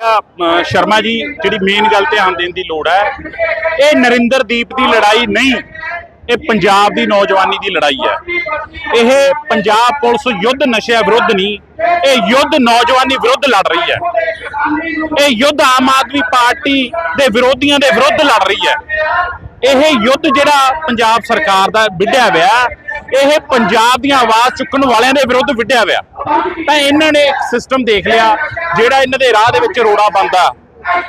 ਸ਼ਰਮਾ ਜੀ, ਜਿਹੜੀ ਮੇਨ ਗੱਲ ਧਿਆਨ ਦੇਣ ਦੀ ਲੋੜ ਹੈ, ਇਹ ਨਰਿੰਦਰਦੀਪ ਦੀ ਲੜਾਈ ਨਹੀਂ, ਇਹ ਪੰਜਾਬ ਦੀ ਨੌਜਵਾਨੀ ਦੀ ਲੜਾਈ ਹੈ। ਇਹ ਪੰਜਾਬ ਪੁਲਿਸ ਯੁੱਧ ਨਸ਼ਿਆਂ ਵਿਰੁੱਧ ਨਹੀਂ, ਇਹ ਯੁੱਧ ਨੌਜਵਾਨੀ ਵਿਰੁੱਧ ਲੜ ਰਹੀ ਹੈ। ਇਹ ਯੁੱਧ ਆਮ ਆਦਮੀ ਪਾਰਟੀ ਦੇ ਵਿਰੋਧੀਆਂ ਦੇ ਵਿਰੁੱਧ ਲੜ ਰਹੀ ਹੈ। ਇਹ ਯੁੱਧ ਜਿਹੜਾ ਪੰਜਾਬ ਸਰਕਾਰ ਦਾ ਵਿੱਢਿਆ ਹੋਇਆ ਇਹ ਪੰਜਾਬ ਦੀਆਂ ਆਵਾਜ਼ ਚੁੱਕਣ ਵਾਲਿਆਂ ਦੇ ਵਿਰੁੱਧ ਵਿੱਢਿਆ ਹੋਇਆ। ਤਾਂ ਇਹਨਾਂ ਨੇ ਇੱਕ ਸਿਸਟਮ ਦੇਖ ਲਿਆ, ਜਿਹੜਾ ਇਹਨਾਂ ਦੇ ਰਾਹ ਦੇ ਵਿੱਚ ਰੋੜਾ ਬੰਦਾ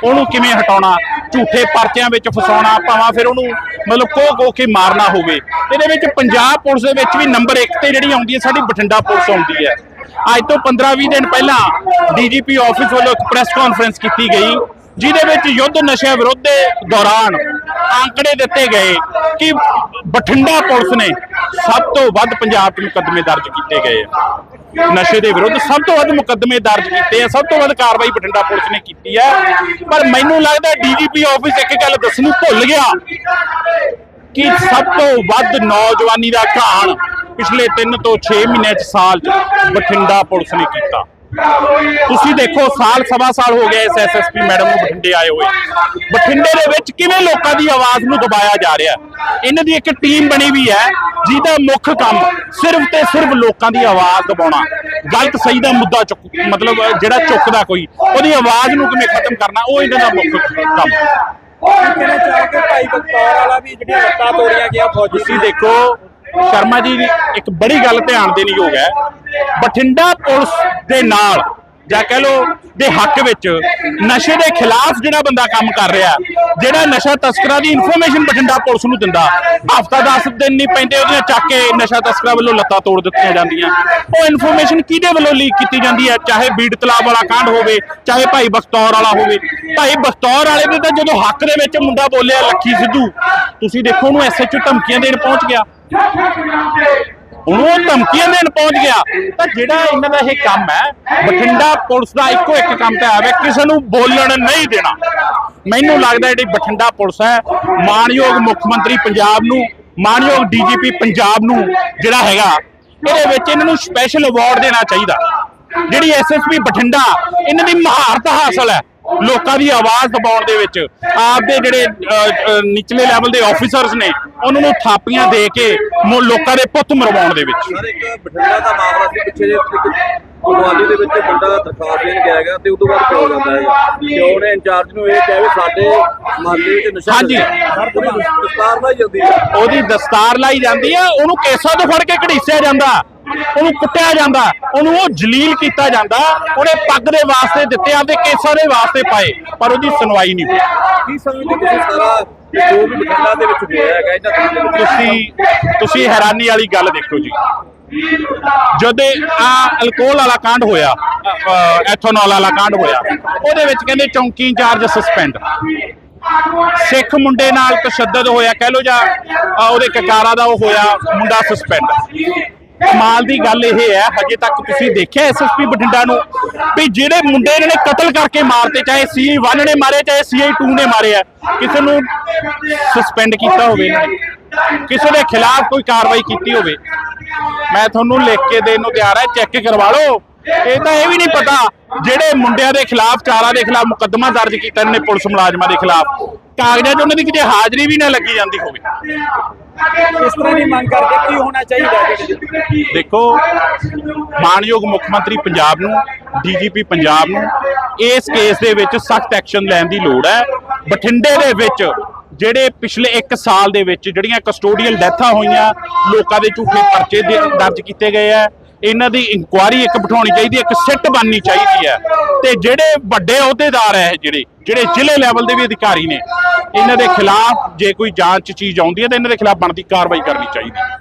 ਉਹਨੂੰ ਕਿਵੇਂ ਹਟਾਉਣਾ? ਝੂਠੇ ਪਰਚਿਆਂ ਵਿੱਚ ਫਸਾਉਣਾ, ਭਾਵਾਂ ਫਿਰ ਉਹਨੂੰ ਮਤਲਬ ਕੋਹ ਕੋਹ ਕੇ ਮਾਰਨਾ ਹੋਵੇ। ਇਹਦੇ ਵਿੱਚ ਪੰਜਾਬ ਪੁਲਿਸ ਦੇ ਵਿੱਚ ਵੀ ਨੰਬਰ 1 ਤੇ ਜਿਹੜੀ ਆਉਂਦੀ ਹੈ, ਸਾਡੀ ਬਠਿੰਡਾ ਪੁਲਿਸ ਆਉਂਦੀ ਹੈ। ਅੱਜ ਤੋਂ 15-20 ਦਿਨ ਪਹਿਲਾਂ ਡੀਜੀਪੀ ਆਫਿਸ ਵੱਲੋਂ ਇੱਕ ਪ੍ਰੈਸ ਕਾਨਫਰੰਸ ਕੀਤੀ ਗਈ, ਜਿਹਦੇ ਵਿੱਚ ਯੁੱਧ ਨਸ਼ਿਆਂ ਵਿਰੁੱਧ ਦੇ ਦੌਰਾਨ ਆંકੜੇ ਦਿੱਤੇ ਗਏ ਕਿ ਬਠਿੰਡਾ ਪੁਲਿਸ ਨੇ ਸਭ ਤੋਂ ਵੱਧ ਪੰਜਾਬ 'ਚ ਮੁਕੱਦਮੇ ਦਰਜ ਕੀਤੇ ਗਏ ਆ। ਨਸ਼ੇ ਦੇ ਵਿਰੁੱਧ ਸਭ ਤੋਂ ਵੱਧ ਮੁਕੱਦਮੇ ਦਰਜ ਕੀਤੇ ਆ, ਸਭ ਤੋਂ ਵੱਧ ਕਾਰਵਾਈ ਬਠਿੰਡਾ ਪੁਲਿਸ ਨੇ ਕੀਤੀ ਹੈ ਪਰ ਮੈਨੂੰ ਲੱਗਦਾ ਡੀਜੀਪੀ ਆਫਿਸ ਇੱਕ ਗੱਲ ਦੱਸਣੀ ਭੁੱਲ ਗਿਆ ਕਿ ਸਭ ਤੋਂ ਵੱਧ ਨੌਜਵਾਨੀ ਦਾ ਘਾਣ ਪਿਛਲੇ 3 ਤੋਂ 6 ਮਹੀਨਿਆਂ ਚ ਸਾਲ ਚ ਬਠਿੰਡਾ ਪੁਲਿਸ ਨੇ ਕੀਤਾ। ਤੁਸੀਂ ਦੇਖੋ ਸਾਲ ਸਵਾ ਸਾਲ ਹੋ ਗਿਆ ਇਸ ਐਸਐਸਪੀ ਮੈਡਮ ਨੂੰ ਬਠਿੰਡੇ ਆਏ ਹੋਏ। ਬਠਿੰਡੇ ਦੇ ਵਿੱਚ ਕਿਵੇਂ ਲੋਕਾਂ ਦੀ ਆਵਾਜ਼ ਨੂੰ ਦਬਾਇਆ ਜਾ ਰਿਹਾ ਇਹਨਾਂ ਦੀ ਇੱਕ ਟੀਮ ਬਣੀ ਵੀ ਹੈ ਜਿਹਦਾ ਮੁੱਖ ਕੰਮ ਸਿਰਫ ਤੇ ਸਿਰਫ ਲੋਕਾਂ ਦੀ ਆਵਾਜ਼ ਦਬਾਉਣਾ। ਗਲਤ ਸਹੀ ਦਾ ਮੁੱਦਾ ਚੁੱਕ ਮਤਲਬ ਜਿਹੜਾ ਚੁੱਕਦਾ ਕੋਈ ਉਹਦੀ ਆਵਾਜ਼ ਨੂੰ ਕਿਵੇਂ ਖਤਮ ਕਰਨਾ ਉਹ ਇਹਨਾਂ ਦਾ ਮੁੱਖ ਕੰਮ। ਕਹਿਣਾ ਚਾਹੋਗੇ ਭਾਈ ਬਖਤੌਰ ਵਾਲਾ ਵੀ ਜਿਹੜੀਆਂ ਲੱਤਾਂ ਤੋੜੀਆਂ ਗਿਆ ਫੌਜੀ ਤੁਸੀਂ ਦੇਖੋ ਸ਼ਰਮਾ ਜੀ, ਇੱਕ ਬੜੀ ਗੱਲ ਧਿਆਨ ਦੇਣੀ ਯੋਗ ਹੈ। ਬਠਿੰਡਾ ਪੁਲਿਸ ਦੇ ਨਾਲ, ਜਾਂ ਕਹਿ ਲੋ ਦੇ ਹੱਕ ਵਿੱਚ, ਨਸ਼ੇ ਦੇ ਖਿਲਾਫ ਜਿਹੜਾ ਬੰਦਾ ਕੰਮ ਕਰ ਰਿਹਾ, ਜਿਹੜਾ ਨਸ਼ਾ ਤਸਕਰਾਂ ਦੀ ਇਨਫੋਰਮੇਸ਼ਨ ਬਠਿੰਡਾ ਪੁਲਿਸ ਨੂੰ ਦਿੰਦਾ, ਹਫਤਾ 10 ਦਿਨ ਨਹੀਂ ਪੈਂਦੇ ਉਹਦੀਆਂ ਚੱਕ ਕੇ ਨਸ਼ਾ ਤਸਕਰਾਂ ਵੱਲੋਂ ਲੱਤਾਂ ਤੋੜ ਦਿੱਤੀਆਂ ਜਾਂਦੀਆਂ। ਉਹ ਇਨਫੋਰਮੇਸ਼ਨ ਕਿਹਦੇ ਵੱਲੋਂ ਲੀਕ ਕੀਤੀ ਜਾਂਦੀ ਹੈ? ਚਾਹੇ ਬੀੜ ਤਲਾਬ ਵਾਲਾ ਕਾਂਡ ਹੋਵੇ, ਚਾਹੇ ਭਾਈ ਬਖਤੌਰ ਵਾਲਾ ਹੋਵੇ। ਭਾਈ ਬਖਤੌਰ ਵਾਲੇ ਦੇ ਤਾਂ ਜਦੋਂ ਹੱਕ ਦੇ ਵਿੱਚ ਮੁੰਡਾ ਬੋਲਿਆ, ਲੱਖੀ ਸਿੱਧੂ, ਤੁਸੀਂ ਦੇਖੋ ਉਹਨੂੰ ਐਸਐਚਓ ਧਮਕੀਆਂ ਦੇਣ ਪਹੁੰਚ ਗਿਆ। ਹੁਣ ਉਹ ਧਮਕੀਆਂ ਦੇਣ ਪਹੁੰਚ ਗਿਆ। ਤਾਂ ਜਿਹੜਾ ਇਹਨਾਂ ਦਾ ਇਹ ਕੰਮ ਹੈ, ਬਠਿੰਡਾ ਪੁਲਿਸ ਦਾ ਇੱਕੋ ਇੱਕ ਕੰਮ ਤਾਂ ਹੈ ਕਿਸੇ ਨੂੰ ਬੋਲਣ ਨਹੀਂ ਦੇਣਾ। ਮੈਨੂੰ ਲੱਗਦਾ ਜਿਹੜੀ ਬਠਿੰਡਾ ਪੁਲਿਸ ਹੈ ਮਾਨਯੋਗ ਮੁੱਖ ਮੰਤਰੀ ਪੰਜਾਬ ਨੂੰ ਮਾਨਯੋਗ ਡੀਜੀਪੀ ਪੰਜਾਬ ਨੂੰ ਜਿਹੜਾ ਹੈਗਾ, ਇਹਦੇ ਵਿੱਚ ਇਹਨਾਂ ਨੂੰ ਸਪੈਸ਼ਲ ਅਵਾਰਡ ਦੇਣਾ ਚਾਹੀਦਾ। ਜਿਹੜੀ ਐਸਐਸਪੀ ਬਠਿੰਡਾ, ਇਹਨਾਂ ਦੀ ਮਹਾਰਤ ਹਾਸਲ ਹੈ। ਲੋਕਾਂ ਦੀ ਆਵਾਜ਼ ਦਬਾਉਣ ਦੇ ਵਿੱਚ ਆਪਦੇ ਜਿਹੜੇ ਅ, ਅ, ਨਿਚਲੇ ਲੈਵਲ ਦੇ ਆਫੀਸਰਸ ਨੇ ਉਹਨਾਂ ਨੂੰ ਥਾਪੀਆਂ ਦੇ ਕੇ ਲੋਕਾਂ ਦੇ ਪੁੱਤ ਮਰਵਾਉਣ ਦੇ ਵਿੱਚ। ਸਰ ਇੱਕ ਬਠਿੰਡਾ ਦਾ ਮਾਮਲਾ ਸੀ ਪਿੱਛੇ ਜੇ ਇੱਕ ਕੁਲਵਾਲੀ ਦੇ ਵਿੱਚ ਮੁੰਡਾ ਦਰਖਾਸਤ ਦੇਣ ਗਿਆ ਹੈਗਾ ਤੇ ਉਦੋਂ ਬਾਅਦ ਕਿਉਂ ਜਾਂਦਾ ਹੈ ਕਿਉਂ ਨੇ ਇੰਚਾਰਜ ਨੂੰ ਇਹ ਕਿਹਾ ਵੀ ਸਾਡੇ ਮਹੱਲੇ ਵਿੱਚ ਨਸ਼ਾ ਹਾਂਜੀ। ਹਰ ਕੋਈ ਦਸਤਾਰ ਲਾਈ ਜਾਂਦੀ ਹੈ। ਉਹਦੀ ਦਸਤਾਰ ਲਾਈ ਜਾਂਦੀ ਆ ਉਹਨੂੰ ਕੇਸਾਂ ਤੋਂ ਫੜ ਕੇ ਘੜੀਸਿਆ ਜਾਂਦਾ। ਉਹਨੂੰ ਕੁੱਟਿਆ ਜਾਂਦਾ ਉਹਨੂੰ ਉਹ ਜਲੀਲ ਕੀਤਾ ਜਾਂਦਾ ਉਹਨੇ ਪੱਗ ਦੇ ਵਾਸਤੇ ਦਿੱਤੇ ਆਪਦੇ ਕੇਸਾਂ ਦੇ ਵਾਸਤੇ ਪਾਏ ਪਰ ਉਹਦੀ ਸੁਣਵਾਈ ਨਹੀਂ ਹੋਈ। ਕੀ ਸਮਝਦੇ ਤੁਸੀਂ ਸਾਰਾ ਜੋ ਵੀ ਬਠਿੰਡਾ ਦੇ ਵਿੱਚ ਹੋਇਆ ਹੈਗਾ ਇਹਨਾਂ ਦਿਨਾਂ ਦੇ ਵਿੱਚ ਤੁਸੀਂ ਤੁਸੀਂ ਹੈਰਾਨੀ ਵਾਲੀ ਗੱਲ ਦੇਖੋ ਜੀ। ਜਦੋਂ ਆ ਅਲਕੋਹਲ ਵਾਲਾ ਕਾਂਡ ਹੋਇਆ ਐਥੋਨੋਲ ਵਾਲਾ ਕਾਂਡ ਹੋਇਆ ਉਹਦੇ ਵਿੱਚ ਕਹਿੰਦੇ ਚੌਂਕੀ ਇੰਚਾਰਜ ਸਸਪੈਂਡ ਸਿੱਖ ਮੁੰਡੇ ਨਾਲ ਤਸ਼ੱਦਦ ਹੋਇਆ ਕਹਿ ਲੋ ਜਾਂ ਅ, ਉਹਦੇ ਕਕਾਰਾ ਦਾ ਉਹ ਹੋਇਆ ਮੁੰਡਾ ਸਸਪੈਂਡ ਕਮਾਲ ਦੀ ਗੱਲ ਇਹ ਹੈ, ਹਜੇ ਤੱਕ ਤੁਸੀਂ ਦੇਖਿਆ ਐਸਐਸਪੀ ਬਠਿੰਡਾ ਨੂੰ ਵੀ ਜਿਹੜੇ ਮੁੰਡੇ ਇਹਨਾਂ ਨੇ ਕਤਲ ਕਰਕੇ ਮਾਰਤੇ, ਚਾਹੇ ਸੀ 1 ਨੇ ਮਾਰੇ, ਚਾਹੇ ਸੀ 2 ਨੇ ਮਾਰੇ ਆ, ਕਿਸੇ ਨੂੰ ਸਸਪੈਂਡ ਕੀਤਾ ਹੋਵੇ ਕਿਸੇ ਦੇ ਖਿਲਾਫ ਕੋਈ ਕਾਰਵਾਈ ਕੀਤੀ ਹੋਵੇ। ਮੈਂ ਤੁਹਾਨੂੰ ਲਿਖ ਕੇ ਦੇਣ ਨੂੰ ਤਿਆਰ ਹੈ ਚੈੱਕ ਕਰਵਾ ਲਓ। ਇਹ ਤਾਂ ਇਹ ਵੀ ਨਹੀਂ ਪਤਾ ਜਿਹੜੇ ਮੁੰਡਿਆਂ ਦੇ ਖਿਲਾਫ ਚਾਰਾਂ ਦੇ ਖਿਲਾਫ ਮੁਕੱਦਮਾ ਦਰਜ ਕੀਤਾ ਇਹਨਾਂ ਨੇ ਪੁਲਿਸ ਮੁਲਾਜ਼ਮਾਂ ਦੇ ਖਿਲਾਫ। ਕਾਗਜ਼ਾਂ 'ਚ ਉਹਨਾਂ ਦੀ ਕਿਤੇ ਹਾਜ਼ਰੀ ਵੀ ਨਾ ਲੱਗੀ ਜਾਂਦੀ ਹੋਵੇ। ਇਸ ਤਰ੍ਹਾਂ ਦੀ ਮੰਗ ਕਰਦੇ ਕੀ ਹੋਣਾ ਚਾਹੀਦਾ ਦੇਖੋ ਮਾਨਯੋਗ ਮੁੱਖ ਮੰਤਰੀ ਪੰਜਾਬ ਨੂੰ ਡੀਜੀਪੀ ਪੰਜਾਬ ਨੂੰ ਇਸ ਕੇਸ ਦੇ ਵਿੱਚ ਸਖਤ ਐਕਸ਼ਨ ਲੈਣ ਦੀ ਲੋੜ ਹੈ। ਬਠਿੰਡੇ ਦੇ ਵਿੱਚ ਜਿਹੜੇ ਪਿਛਲੇ 1 ਸਾਲ ਦੇ ਵਿੱਚ ਜਿਹੜੀਆਂ ਕਸਟੋਡੀਅਲ ਡੈਥਾਂ ਹੋਈਆਂ ਲੋਕਾਂ ਦੇ ਝੂਠੇ ਪਰਚੇ ਦਰਜ ਕੀਤੇ ਗਏ ਆ ਇਹਨਾਂ ਦੀ ਇਨਕੁਆਇਰੀ ਇੱਕ ਬਿਠਾਉਣੀ ਚਾਹੀਦੀ ਹੈ, ਇੱਕ ਸਿੱਟ ਬਣਨੀ ਚਾਹੀਦੀ ਹੈ। ਤੇ ਜਿਹੜੇ ਵੱਡੇ ਅਹੁਦੇਦਾਰ ਹੈ ਜਿਹੜੇ ਜਿਹੜੇ ਜ਼ਿਲ੍ਹੇ ਲੈਵਲ ਦੇ ਵੀ ਅਧਿਕਾਰੀ ਨੇ, ਇਹਨਾਂ ਦੇ ਖਿਲਾਫ ਜੇ ਕੋਈ ਜਾਂਚ ਚੀਜ਼ ਆਉਂਦੀ ਹੈ, ਤਾਂ ਇਹਨਾਂ ਦੇ ਖਿਲਾਫ ਬਣਦੀ ਕਾਰਵਾਈ ਕਰਨੀ ਚਾਹੀਦੀ ਹੈ।